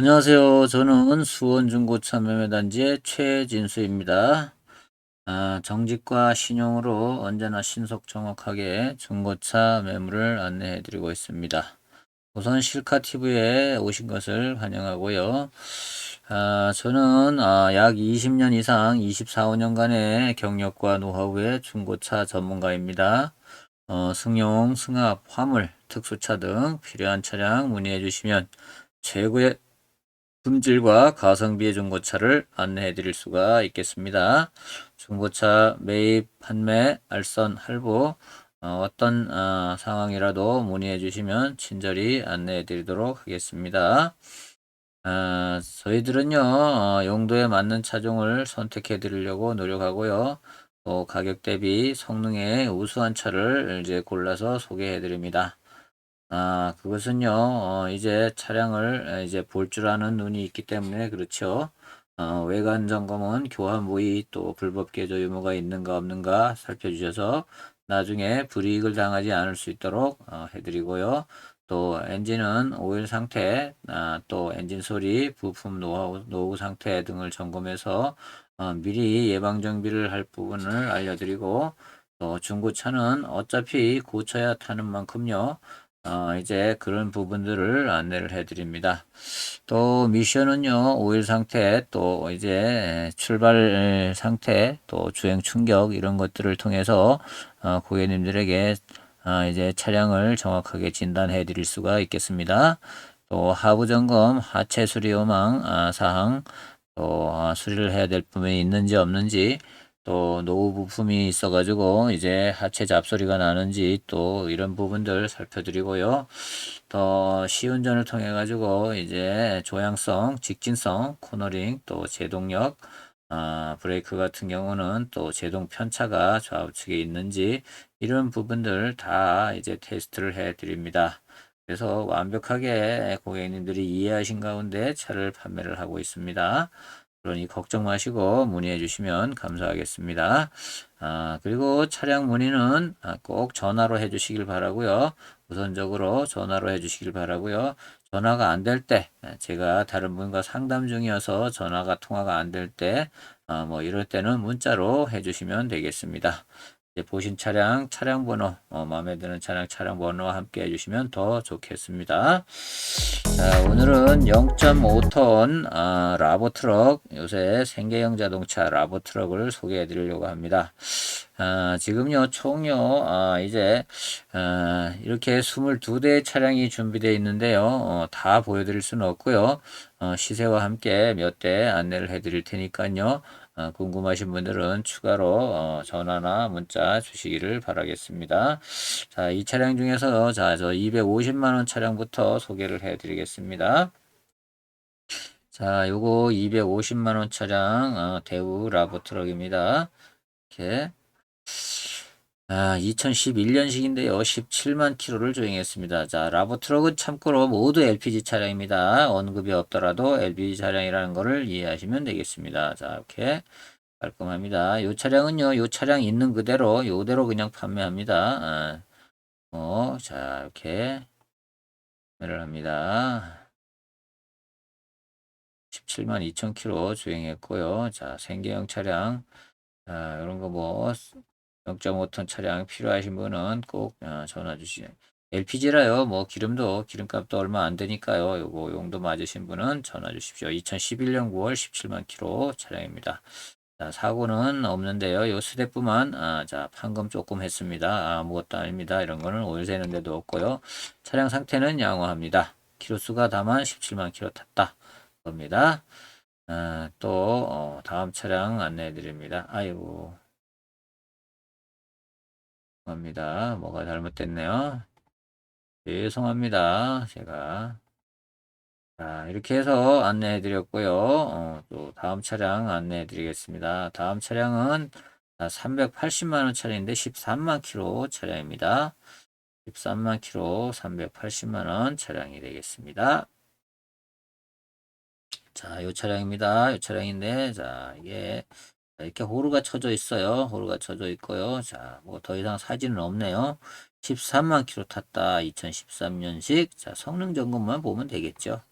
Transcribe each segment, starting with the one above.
안녕하세요. 저는 수원중고차 매매단지의 최진수입니다. 아, 정직과 신용으로 언제나 신속 정확하게 중고차 매물을 안내해 드리고 있습니다. 우선 실카TV에 오신 것을 환영하고요. 아, 저는 아, 약 20년 이상 24, 5년간의 경력과 노하우의 중고차 전문가입니다. 어, 승용, 승합, 화물, 특수차 등 필요한 차량 문의해 주시면 최고의 품질과 가성비의 중고차를 안내해 드릴 수가 있겠습니다. 중고차 매입, 판매, 알선, 할부 어, 떤 어, 상황이라도 문의해 주시면 친절히 안내해 드리도록 하겠습니다. 아, 저희들은요, 어, 용도에 맞는 차종을 선택해 드리려고 노력하고요. 또 가격 대비 성능에 우수한 차를 이제 골라서 소개해 드립니다. 아, 그것은요, 어, 이제 차량을 이제 볼 줄 아는 눈이 있기 때문에 그렇죠. 어, 외관 점검은 교환 모의 또 불법 개조 유무가 있는가 없는가 살펴주셔서 나중에 불이익을 당하지 않을 수 있도록 어, 해드리고요. 또 엔진은 오일 상태, 아, 또 엔진 소리, 부품 노하우, 노후 상태 등을 점검해서 어, 미리 예방 정비를 할 부분을 알려드리고 또 중고차는 어차피 고쳐야 타는 만큼요. 어, 이제 그런 부분들을 안내를 해드립니다. 또 미션은요, 오일 상태, 또 이제 출발 상태, 또 주행 충격 이런 것들을 통해서 어, 고객님들에게 어, 이제 차량을 정확하게 진단해 드릴 수가 있겠습니다. 또 하부 점검, 하체 수리 요망 아, 사항, 또 아, 수리를 해야 될 부분이 있는지 없는지 또 노후 부품이 있어가지고 이제 하체 잡소리가 나는지 또 이런 부분들 살펴드리고요. 더 시운전을 통해 가지고 이제 조향성, 직진성, 코너링, 또 제동력, 아, 브레이크 같은 경우는 또 제동 편차가 좌우측에 있는지 이런 부분들 다 이제 테스트를 해 드립니다. 그래서 완벽하게 고객님들이 이해하신 가운데 차를 판매를 하고 있습니다. 그러니 걱정 마시고 문의해 주시면 감사하겠습니다. 아, 그리고 차량 문의는 아, 꼭 전화로 해 주시길 바라고요. 우선적으로 전화로 해 주시길 바라고요. 전화가 안 될 때, 제가 다른 분과 상담 중이어서 전화가 통화가 안 될 때, 아, 뭐 이럴 때는 문자로 해 주시면 되겠습니다. 보신 차량 차량 번호 어, 마음에 드는 차량 차량 번호와 함께 해주시면 더 좋겠습니다. 자 오늘은 0.5톤 아, 라보 트럭 요새 생계형 자동차 라보 트럭을 소개해 드리려고 합니다. 아, 지금요 총요 아, 이제 아, 이렇게 22대의 차량이 준비되어 있는데요 어, 다 보여드릴 수는 없고요 어, 시세와 함께 몇 대 안내를 해 드릴 테니까요 어, 궁금하신 분들은 추가로 어, 전화나 문자 주시기를 바라겠습니다. 자, 이 차량 중에서 자, 저 250만 원 차량부터 소개를 해 드리겠습니다. 자, 요거 250만 원 차량 어, 대우 라보 트럭입니다. 이렇게 아, 2011년식인데요. 17만 킬로를 주행했습니다. 자, 라보 트럭은 참고로 모두 LPG 차량입니다. 언급이 없더라도 LPG 차량이라는 것을 이해하시면 되겠습니다. 자, 이렇게 깔끔합니다. 이 차량은요, 이 차량 있는 그대로, 요대로 그냥 판매합니다. 아, 어, 자, 이렇게 판매를 합니다. 17만 2천 킬로 주행했고요. 자, 생계형 차량, 자, 이런 거 뭐, 0.5톤 차량 필요하신 분은 꼭 어, 전화 주시죠. LPG라요. 뭐 기름도 기름값도 얼마 안 되니까요. 요거 용도 맞으신 분은 전화 주십시오. 2011년 9월 17만 킬로 차량입니다. 자, 사고는 없는데요. 요 스대프만 아, 자 판금 조금 했습니다. 아무것도 아닙니다. 이런 거는 오일 새는 데도 없고요. 차량 상태는 양호합니다. 키로수가 다만 17만 킬로 탔다. 겁니다. 아, 또 어, 다음 차량 안내해 드립니다. 아이고 죄송합니다. 뭐가 잘못됐네요. 죄송합니다. 제가. 자, 이렇게 해서 안내해 드렸고요. 어, 또 다음 차량 안내해 드리겠습니다. 다음 차량은 380만원 차량인데 13만 킬로 차량입니다. 13만 킬로 380만원 차량이 되겠습니다. 자, 이 차량입니다. 이 차량인데, 자, 이게 이렇게 호루가 쳐져 있어요. 호루가 쳐져 있고요. 자, 뭐 더 이상 사진은 없네요. 13만 킬로 탔다. 2013년식. 자, 성능 점검만 보면 되겠죠.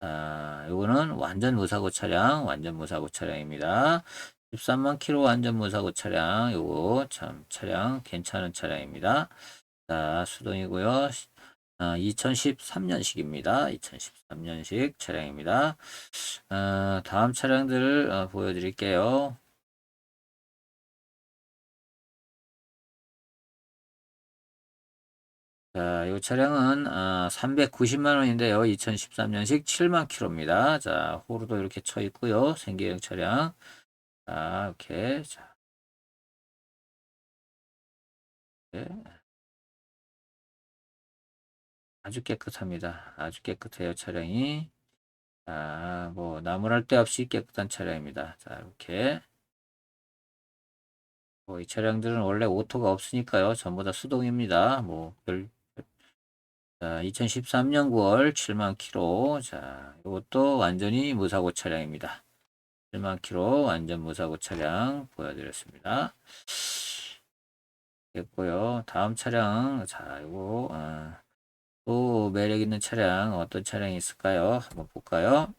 자, 요거는 완전 무사고 차량, 완전 무사고 차량입니다. 13만 킬로 완전 무사고 차량, 요거 참 차량 괜찮은 차량입니다. 자, 수동이고요. 아, 2013년식입니다. 2013년식 차량입니다. 아, 다음 차량들을 어, 보여드릴게요. 자, 이 차량은 아, 390만 원인데요. 2013년식 7만 킬로입니다. 자, 호루도 이렇게 쳐 있고요. 생계형 차량. 자, 이렇게 자. 네. 아주 깨끗합니다. 아주 깨끗해요, 차량이. 자, 뭐 나무랄 데 없이 깨끗한 차량입니다. 자, 이렇게 뭐 이 차량들은 원래 오토가 없으니까요. 전부 다 수동입니다. 뭐 별, 자, 2013년 9월 7만 킬로. 자, 이것도 완전히 무사고 차량입니다. 7만 킬로 완전 무사고 차량 보여드렸습니다. 됐고요. 다음 차량, 자, 이거 아, 또 매력 있는 차량 어떤 차량이 있을까요? 한번 볼까요?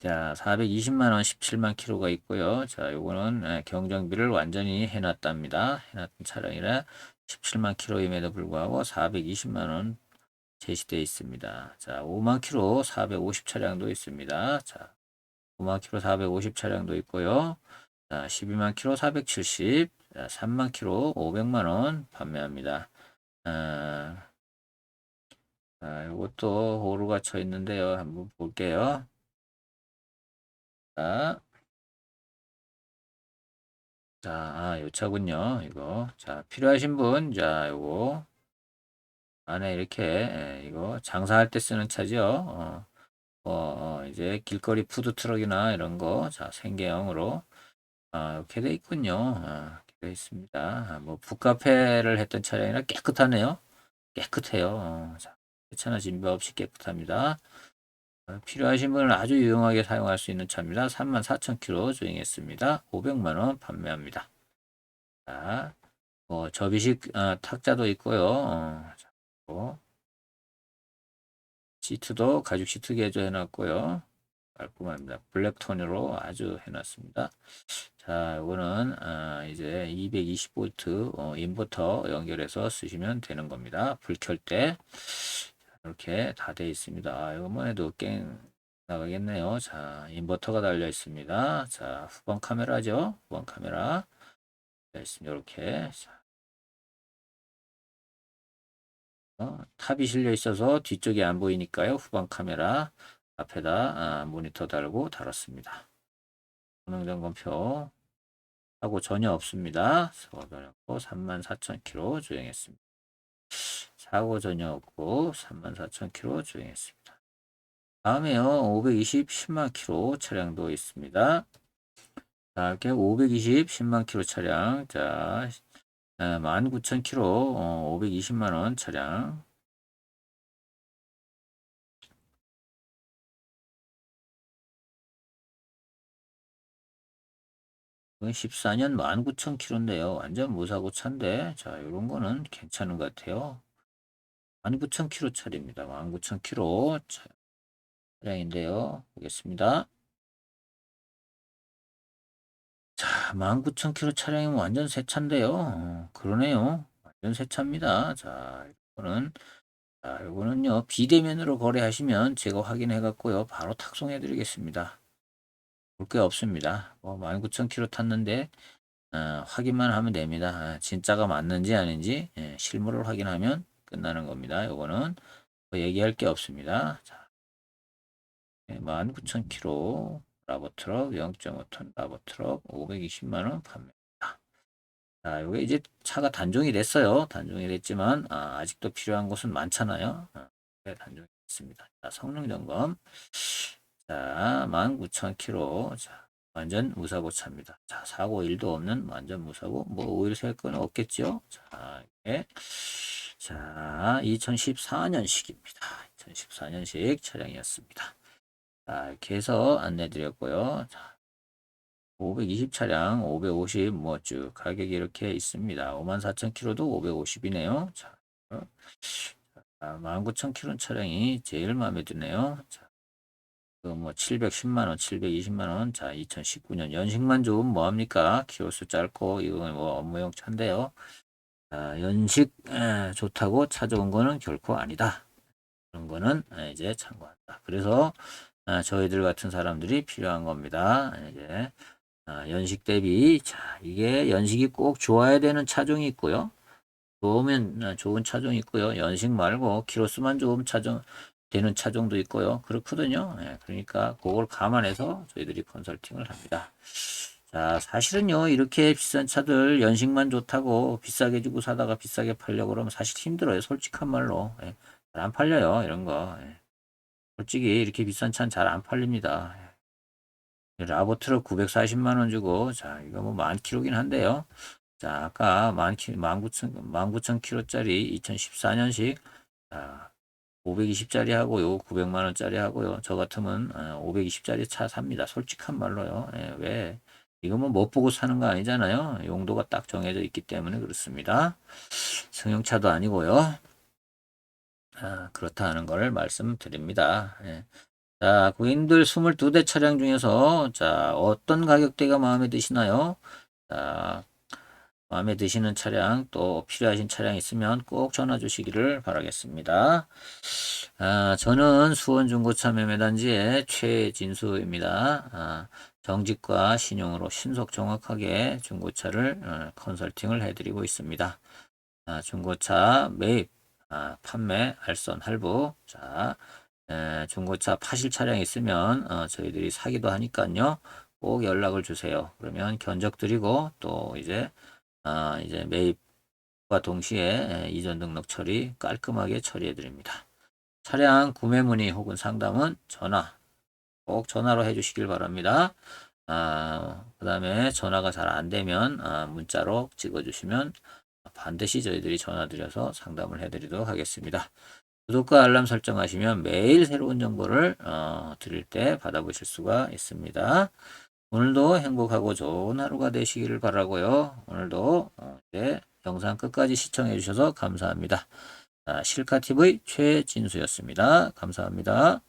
자, 420만 원 17만 킬로가 있고요. 자, 요거는 예, 경정비를 완전히 해놨답니다. 해놨던 차량이라 17만 킬로임에도 불구하고 420만 원 제시되어 있습니다. 자, 5만 킬로 450 차량도 있습니다. 자, 5만 킬로 450 차량도 있고요. 자, 12만 킬로 470, 자, 3만 킬로 500만 원 판매합니다. 아, 자, 이것도 호루가 쳐 있는데요. 한번 볼게요. 자, 자, 아, 요 차군요. 이거. 자, 필요하신 분, 자, 요거. 안에 이렇게, 예, 이거 장사할 때 쓰는 차죠. 어, 어, 어, 이제 길거리 푸드트럭이나 이런 거, 자, 생계형으로, 아, 이렇게 돼 있군요. 아, 이렇게 돼 있습니다. 아, 뭐, 북카페를 했던 차량이라 깨끗하네요. 깨끗해요. 어, 자, 괜찮아 진배 없이 깨끗합니다. 어, 필요하신 분은 아주 유용하게 사용할 수 있는 차입니다. 34,000km 주행했습니다. 500만원 판매합니다. 자, 뭐 접이식 어, 탁자도 있고요. 어, 자, 뭐, 시트도 가죽 시트 개조 해 놨고요. 깔끔합니다. 블랙톤으로 아주 해놨습니다. 자, 이거는 아, 이제 220V 어, 인버터 연결해서 쓰시면 되는 겁니다. 불 켤 때 이렇게 다 되어 있습니다. 아, 이것만 해도 깽 나가겠네요. 자, 인버터가 달려 있습니다. 자, 후방 카메라죠. 후방 카메라. 이렇게 자, 어, 탑이 실려 있어서 뒤쪽이 안 보이니까요. 후방 카메라 앞에다 아, 모니터 달고 달았습니다. 성능 점검표 하고 전혀 없습니다. 없고 34,000km 주행했습니다. 사고 전혀 없고 34,000km 주행했습니다. 다음에요. 520 10만 km 차량도 있습니다. 자, 이렇게 520 10만 km 차량. 자, 19,000km 어, 520만 원 차량. 14년 19,000km인데요. 완전 무사고 차인데, 자, 이런 거는 괜찮은 것 같아요. 19,000km 차례입니다. 19,000km 차량인데요. 보겠습니다. 자, 19,000km 차량이면 완전 새 차인데요. 어, 그러네요. 완전 새 차입니다. 자, 이거는, 자, 이거는요, 비대면으로 거래하시면 제가 확인해 갖고요, 바로 탁송해 드리겠습니다. 볼 게 없습니다. 뭐, 19,000km 탔는데, 어, 확인만 하면 됩니다. 아, 진짜가 맞는지 아닌지, 예, 실물을 확인하면 끝나는 겁니다. 요거는 뭐 얘기할 게 없습니다. 자, 19,000km 라보트럭 0.5톤 라보트럭 520만원 판매입니다. 자, 요게 이제 차가 단종이 됐어요. 단종이 됐지만 아, 직도 필요한 곳은 많잖아요. 아, 네, 단종이 됐습니다. 자, 성능 점검. 자, 19,000km. 자, 완전 무사고 차입니다. 자, 사고 1도 없는 완전 무사고 뭐 오일 셀 건 없겠죠? 자, 이게 자, 2014년식입니다. 2014년식 차량이었습니다. 자, 이렇게 해서 안내 드렸고요. 자, 520 차량 550 뭐 쭉 가격이 이렇게 있습니다. 54,000km도 550이네요. 자, 19,000km 차량이 제일 마음에 드네요. 자, 그뭐 710만 원, 720만 원. 자, 2019년 연식만 좋으면 뭐 합니까? 키로수 짧고 이건 뭐 업무용 차인데요. 자, 연식 에, 좋다고 차 좋은 거는 결코 아니다. 그런 거는 에, 이제 참고한다. 그래서 아, 저희들 같은 사람들이 필요한 겁니다. 이제 아, 연식 대비 자 이게 연식이 꼭 좋아야 되는 차종이 있고요. 좋으면 아, 좋은 차종이 있고요. 연식 말고 키로수만 좋으면 차종 되는 차종도 있고요. 그렇거든요. 예, 그러니까 그걸 감안해서 저희들이 컨설팅을 합니다. 자, 사실은요, 이렇게 비싼 차들 연식만 좋다고 비싸게 주고 사다가 비싸게 팔려고 그러면 사실 힘들어요. 솔직한 말로. 예, 잘 안 팔려요, 이런 거. 예. 솔직히 이렇게 비싼 차는 잘 안 팔립니다. 예. 라보트럭 940만 원 주고, 자, 이거 뭐만 킬로긴 한데요. 자, 아까 만 키, 19,000, 19,000km짜리 2014년식, 자, 520짜리 하고요, 900만 원짜리 하고요. 저 같으면 520짜리 차 삽니다. 솔직한 말로요. 예, 왜? 이거 뭐 못 보고 사는 거 아니잖아요. 용도가 딱 정해져 있기 때문에 그렇습니다. 승용차도 아니고요. 아, 그렇다는 걸 말씀드립니다. 예. 자, 고객님들 22대 차량 중에서 자, 어떤 가격대가 마음에 드시나요? 자, 마음에 드시는 차량 또 필요하신 차량 있으면 꼭 전화 주시기를 바라겠습니다. 아, 저는 수원중고차 매매단지의 최진수입니다. 아, 정직과 신용으로 신속 정확하게 중고차를 어, 컨설팅을 해드리고 있습니다. 아, 중고차 매입, 아, 판매, 알선, 할부. 자, 에, 중고차 파실 차량 있으면 어, 저희들이 사기도 하니까요. 꼭 연락을 주세요. 그러면 견적 드리고 또 이제 아, 이제 매입과 동시에 에, 이전 등록 처리 깔끔하게 처리해 드립니다. 차량 구매 문의 혹은 상담은 전화 꼭 전화로 해주시길 바랍니다. 아, 그 다음에 전화가 잘 안 되면 아, 문자로 찍어주시면 반드시 저희들이 전화드려서 상담을 해드리도록 하겠습니다. 구독과 알람 설정하시면 매일 새로운 정보를 어, 드릴 때 받아보실 수가 있습니다. 오늘도 행복하고 좋은 하루가 되시기를 바라고요. 오늘도 어, 이제 영상 끝까지 시청해 주셔서 감사합니다. 자, 실카TV 최진수였습니다. 감사합니다.